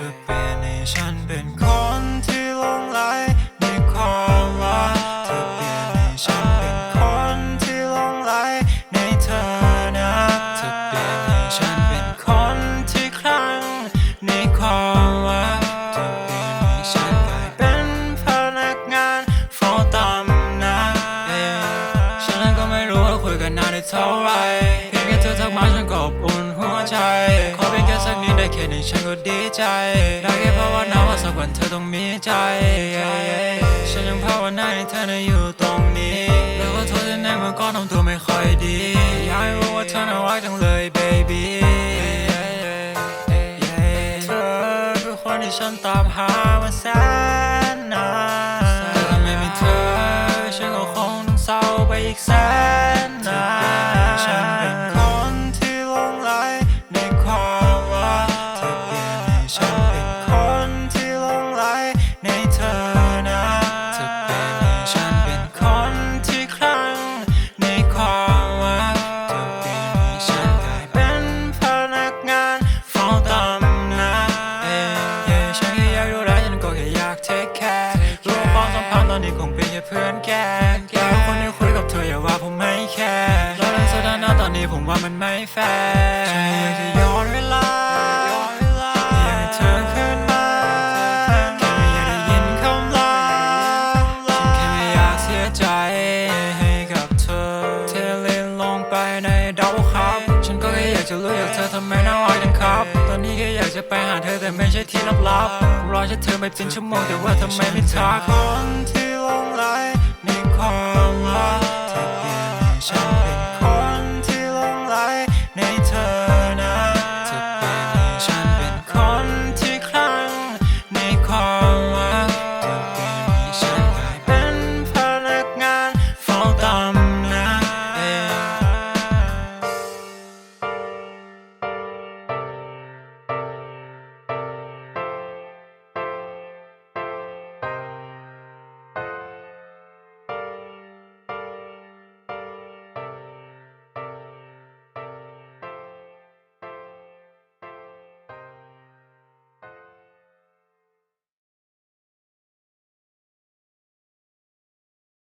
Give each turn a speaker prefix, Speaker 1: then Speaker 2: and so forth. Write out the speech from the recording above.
Speaker 1: ธอเปลี่ยนให้ฉันเป็นคนที่หลงไหลในความรักเธอเปลี่ยนให้ฉันเป็นคนที่หลงไหลในเธอนะเธอเปลี่ยนให้ฉันเป็นคนที่คลั่งในความรักเธอเปลี่ยนให้ฉันกลายเป็นพนักงานเฝ้าตามนะเอ๊ะฉันก็ไม่รู้ว่าคุยกันนานได้เท่าไหร่เพียงแค่เธอทักมาฉันก็อบอุ่นหัวใจขอเป็น สักนิดได้แค่นี้ฉันก็ดีใจ ได้แค่ภาวนาว่าสักวันเธอต้องมีใจ ฉันยังภาวนาให้เธอได้อยู่ตรงนี้แล้วก็โทษที่ในเมื่อก่อนทำตัวไม่ค่อยดี อยากให้รู้ว่าเธอน่ารักจังเลย baby เธอคือคนที่ฉันตามหามาแสนนานแต่ถ้าไม่มีเธอฉันก็คงต้องเศร้าไปอีกแสนนาน อนนี้คงเป็นแค่เพื่อนแค่แค่คนที่คุยกับเธออย่าว่าผมไม่แคร์แล้วในสถานะตอนนี้ผมว่ามันไม่แฟร์ฉันอยากจะย้อนเวลาอยากให้เธอขึ้นมาแค่ไม่อยากได้ยินคำลาฉันแค่ไม่อยากเสียใจให้กับเธอเทเลนลงไปในดาวครับ ฉันก็แค่อยากจะรู้อยากเธอทำไมน่ารักจังครับ ตอนนี้แค่อยากจะไปหาเธอแต่ไม่ใช่ที่ลับๆรอจะเธอไปเป็นชั่วโมงแต่ว่าทำไมไม่ทักคนที่